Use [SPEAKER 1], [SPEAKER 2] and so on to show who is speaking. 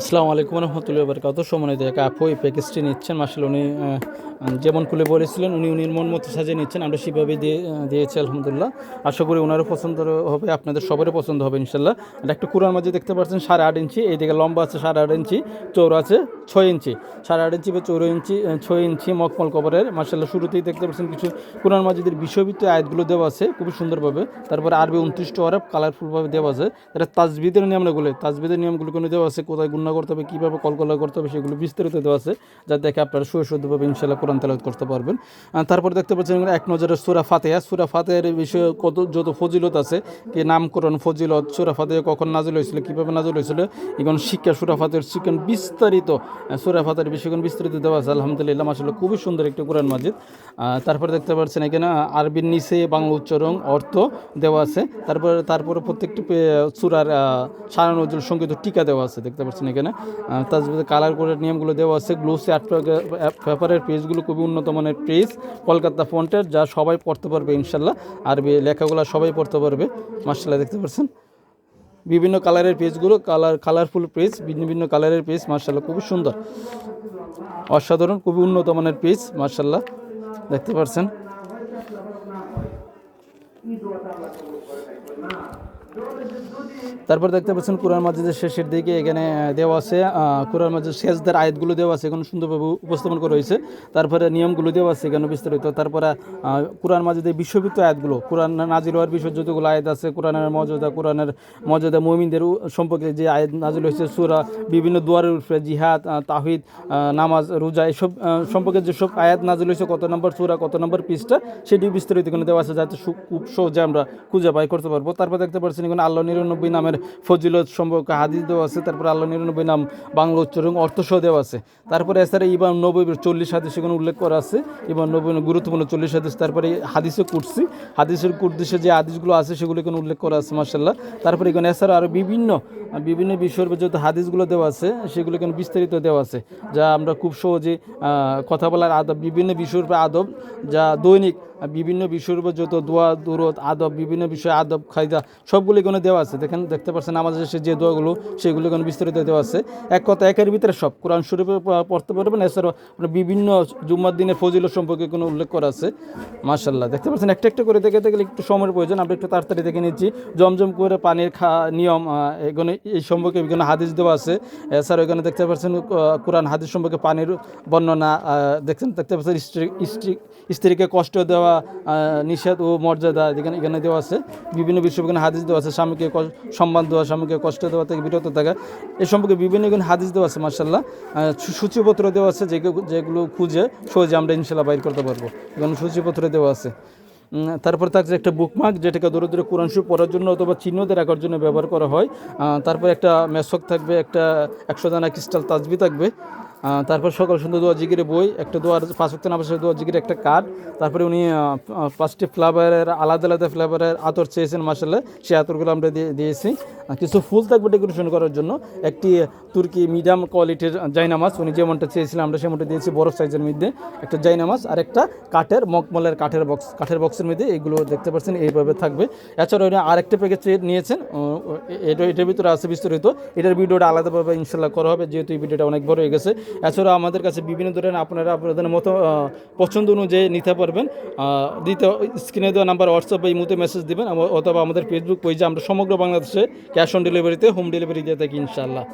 [SPEAKER 1] আসসালামু আলাইকুম রহমতুল্লাহ বরকাত সময় এক আপু, এই প্যাকেজটি নিচ্ছেন। মাসাল উনি যেমন খুলে বলেছিলেন, উনি উনির মন মতো সাজিয়ে নিচ্ছেন। আমরা সেভাবে দিয়ে দিয়েছি, আলহামদুলিল্লাহ। আশা করি ওনারও পছন্দ হবে, আপনাদের সবারই পছন্দ হবে ইনশাল্লাহ আর একটা কুরার মাঝে দেখতে পাচ্ছেন, সাড়ে আট ইঞ্চি। এইদিকে লম্বা আছে সাড়ে আট ইঞ্চি চৌড়া আছে ছয় ইঞ্চি। সাড়ে আট ইঞ্চি বা চৌড়ো ইঞ্চি ছয় ইঞ্চি মকমল কভারের মাসাল্লাহ শুরুতেই দেখতে পাচ্ছেন কিছু কুরান মাজিদের বিশ্ববিদ্য আয়াতগুলো দেওয়া আছে খুবই সুন্দরভাবে। তারপরে আরবি উনত্রিশটা অরব কালারফুলভাবে দেওয়া আছে। এটা তাজবিদের নিয়মগুলো তাজবিদের নিয়মগুলো কোনো দেওয়া আছে, কোথায় গুণনা করতে হবে, কীভাবে কলকলা করতে হবে সেগুলো বিস্তারিত দেওয়া আছে, যা দেখে আপনারা সুশুদ্ধভাবে ইনশাল্লাহ কোরআন তেলাওয়াত করতে পারবেন। তারপরে দেখতে পাচ্ছেন এক নজরের সুরা ফাতেহা। সুরা ফাতেহার বিষয়ে কত যত ফজিলত আছে, কি নামকরণ ফজিলত, সুরা ফাতেহা কখন নাজিল হয়েছিল, কীভাবে নাজিল হয়েছিল এখন শিক্ষা সুরা ফাতেহার শিক্ষণ বিস্তারিত সুরা ফাতেহার বিষয়গুলো বিস্তারিত দেওয়া আছে, আলহামদুলিল্লাহ মাসাল্লাহ খুবই সুন্দর একটি কোরআন মাজিদ। তারপরে দেখতে পাচ্ছেন এখানে আরবির নিচে বাংলা উচ্চারণ, অর্থ দেওয়া আছে। তারপরে তারপরে প্রত্যেকটি সুরার সারা নজরুল সংগীত টিকা দেওয়া আছে, দেখতে পাচ্ছেন এখানে। তাজবিদের কালার করে নিয়মগুলো দেওয়া আছে। গ্লোসি আর্ট পেপারের পেজগুলো খুবই উন্নত মানের পেজ। কলকাতা ফন্টের যা সবাই পড়তে পারবে ইনশাল্লাহ। আরবি লেখাগুলো সবাই পড়তে পারবে। মার্শাল্লাহ দেখতে পাচ্ছেন বিভিন্ন কালারের পেজগুলো কালার কালারফুল পেজ, ভিন্ন ভিন্ন কালারের পেজ মার্শাল্লাহ খুবই সুন্দর। অসাধারণ, খুবই উন্নত মানের পেজ মার্শাল্লাহ দেখতে পাচ্ছেন তারপর দেখতে পাচ্ছেন কোরআন মাজিদের শেষের দিকে এখানে দেওয়া আছে কোরআন মাজিদ শেষদের আয়াতগুলো দেওয়া আছে, এখানে সুন্দরভাবে উপস্থাপন করা হয়েছে। তারপরে নিয়মগুলো দেওয়া আছে এখানে বিস্তারিত। তারপরে কোরআন মাজিদের বিশ্ববিত্ত আয়াতগুলো, কোরআন নাজিল হওয়ার বিষয় যতগুলো আয়াত আছে, কোরআনের মর্যাদা কোরআনের মর্যাদা মমিনদের সম্পর্কে যে আয়াত নাজিল হয়েছে, সুরা, বিভিন্ন দুয়ারের উপরে জিহাদ তাহিদ নামাজ, রোজা, এসব সম্পর্কে যেসব আয়াত নাজিল হয়েছে, কত নম্বর সুরা, কত নম্বর পৃষ্ঠা সেটি বিস্তারিত এখানে দেওয়া আছে, যাতে খুব সহজে আমরা খুঁজে পাই করতে পারব। তারপর দেখতে পাচ্ছেন এখানে আল্লাহ নিরানব্বই নামের ফজিলত সম্পর্কে হাদিস দেওয়া আছে, তারপরে আল্লাহ নিরানব্বই নাম বাংলা উচ্চারণ অর্থসহ দেওয়া আছে। তারপরে এছাড়া ইবান নব্বই চল্লিশ হাদিস এখানে উল্লেখ করা আছে? ইবান নব্বই গুরুত্বপূর্ণ চল্লিশ হাদিস, তারপরে হাদিসে কুরসি হাদিসের কুর্দিসে যে হাদিসগুলো আছে, সেগুলো এখানে উল্লেখ করা আছে মার্শাল্লাহ তারপরে এখানে এছাড়া আরও বিভিন্ন বিভিন্ন বিষয়ের উপর যত হাদিসগুলো দেওয়া আছে, সেগুলো এখানে বিস্তারিত দেওয়া আছে, যা আমরা খুব সহজে কথা বলার আদব, বিভিন্ন বিষয়ের আদব, যা দৈনিক বিভিন্ন বিষয়ের উপর যত দোয়া দূরত আদব, বিভিন্ন বিষয়ে আদব খাইদা সবগুলো এখানে দেওয়া আছে। দেখেন, দেখতে পাচ্ছেন আমাদের শেষে যে দোয়াগুলো, সেগুলো এখানে বিস্তারিত দেওয়া আছে। এক কথা, একের ভিতরে সব। কোরআন শরীফে পড়তে পারবেন। এছাড়াও বিভিন্ন জুম্মার দিনের ফজিল সম্পর্কে কোনো উল্লেখ করা আছে। মার্শাল্লাহ দেখতে পাচ্ছেন, একটা একটা করে দেখে গেলে একটু সময়ের প্রয়োজন। আমরা একটু তাড়াতাড়ি দেখে নিচ্ছি। জমজম করে পানির খা, নিয়ম এখানে, এই সম্পর্কে এখানে হাদিস দেওয়া আছে। এছাড়াও এখানে দেখতে পাচ্ছেন কোরআন, হাদিস সম্পর্কে পানির বর্ণনা দেখছেন, দেখতে পাচ্ছেন, স্ত্রী স্ত্রী, স্ত্রীকে কষ্ট দেওয়া নিষেধ ও মর্যাদা এখানে এখানে দেওয়া আছে। বিভিন্ন বিষয় হাদিস দেওয়া আছে, স্বামীকে সম্মান দেওয়া, স্বামীকে কষ্ট দেওয়া থেকে বিরত থাকা। এ সম্পর্কে বিভিন্ন এখানে হাদিস দেওয়া আছে মার্শাল্লাহ সূচিপত্র দেওয়া আছে যেগুলো খুঁজে সহজে আমরা ইনশাল্লাহ বাইর করতে পারব। এখানে সূচিপত্র দেওয়া আছে। তারপর থাকছে একটা বুকমার্ক যেটাকে দূরে দূরে কোরআন শরীফ পড়ার জন্য অথবা চিহ্নতে রাখার জন্য ব্যবহার করা হয়। তারপর একটা মেসক থাকবে, একটা একশো দানা ক্রিস্টাল তাজবি থাকবে। তারপর সকাল সন্ধ্যা দোয়া জিগিরে বই, একটা দোয়ার পাঁচ ওয়াক্ত নামাজের দোয়া জিগিরে একটা কার্ড। তারপরে উনি পাঁচটি ফ্লেভারের আলাদা আলাদা ফ্লেভারের আতর চেয়েছেন মাসাল্লাহ সেই আতরগুলো আমরা দিয়ে, দিয়েছি। কিছু ফুল থাকবে ডেকোরেশন করার জন্য। একটি তুর্কি মিডিয়াম কোয়ালিটির জাইনামাজ, উনি যেমনটা চেয়েছিলেন, আমরা সেমনটা দিয়েছি, বড় সাইজের মধ্যে। একটা জাইনামাজ, আর একটা কাঠের মকমলের কাঠের বক্স কাঠের বক্সের মধ্যে এগুলো দেখতে পাচ্ছেন, এইভাবে থাকবে। এছাড়া উনি আরেকটা প্যাকেজ নিয়েছেন এটা এটার ভিতরে আছে বিস্তারিত। এটার ভিডিওটা আলাদাভাবে ইনশাল্লাহ করা হবে, যেহেতু এই ভিডিওটা অনেক বড় হয়ে গেছে। এছাড়া আমাদের কাছে বিভিন্ন ধরনের আপনারা আপনাদের মতো পছন্দ অনুযায়ী নিতে পারবেন। দ্বিতীয়, স্ক্রিনে দেওয়া নাম্বার হোয়াটসঅ্যাপ এই মুহূর্তে মেসেজ দেবেন, অথবা আমাদের ফেসবুক পেজে আমরা সমগ্র বাংলাদেশে ক্যাশ অন ডেলিভারিতে হোম ডেলিভারি দিয়ে থাকি ইনশাল্লাহ